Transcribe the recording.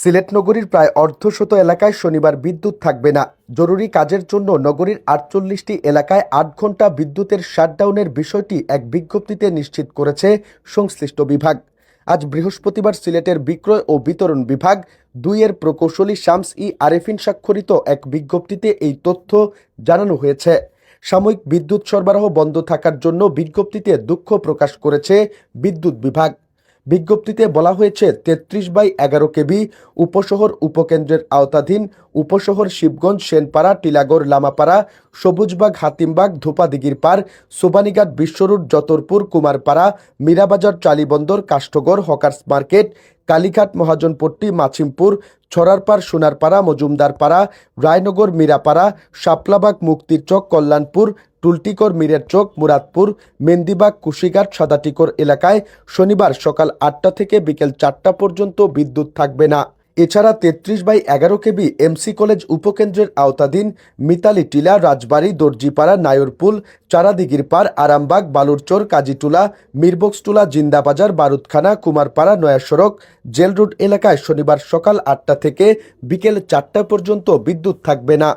সিলেট নগরীর প্রায় অর্ধশত এলাকায় শনিবার বিদ্যুৎ থাকবে না। জরুরি কাজের জন্য নগরীর আটচল্লিশটি এলাকায় আট ঘণ্টা বিদ্যুতের শাটডাউনের বিষয়টি এক বিজ্ঞপ্তিতে নিশ্চিত করেছে সংশ্লিষ্ট বিভাগ। আজ বৃহস্পতিবার সিলেটের বিক্রয় ও বিতরণ বিভাগ দুইয়ের প্রকৌশলী শামস ই আরেফিন স্বাক্ষরিত এক বিজ্ঞপ্তিতে এই তথ্য জানানো হয়েছে। সাময়িক বিদ্যুৎ সরবরাহ বন্ধ থাকার জন্য বিজ্ঞপ্তিতে দুঃখ প্রকাশ করেছে বিদ্যুৎ বিভাগ। বিজ্ঞপ্তিতে বলা হয়েছে, তেত্রিশ বাই এগারো কেবি উপশহর উপকেন্দ্রের আওতাধীন উপশহর শিবগঞ্জ, সেনপাড়া, টিলাগড়, লামাপাড়া, সবুজবাগ, হাতিমবাগ ধোপাদিগির পাড় সোবানীঘাট বিশ্বরোড যতরপুর, কুমারপাড়া, মীরাবাজার, চালিবন্দর, কাষ্ঠগড়, হকার্স মার্কেট, কালীঘাট, মহাজনপট্টি, মাছিমপুর, ছড়ারপাড়, সোনারপাড়া, মজুমদারপাড়া, রায়নগর, মীরাপাড়া শাপলাবাগ মুক্তির চক, কল্যাণপুর টুলটিকর মিরের চোখ মুরাদপুর, মেন্দিবাগ, কুশিঘাট, সাদাটিকর এলাকায় শনিবার সকাল আটটা থেকে বিকেল চারটা পর্যন্ত বিদ্যুৎ থাকবে না। এছাড়া তেত্রিশ বাই এগারো কেবি এমসি কলেজ উপকেন্দ্রের আওতাধীন মিতালি টিলা, রাজবাড়ী, দর্জিপাড়া নায়রপুল চারাদিগির পাড়, আরামবাগ, বালুরচর, কাজীটুলা, মিরবক্সটুলা, জিন্দাবাজার, বারুদখানা, কুমারপাড়া নয়া সড়ক জেল রোড এলাকায় শনিবার সকাল আটটা থেকে বিকেল চারটা পর্যন্ত বিদ্যুৎ থাকবে না।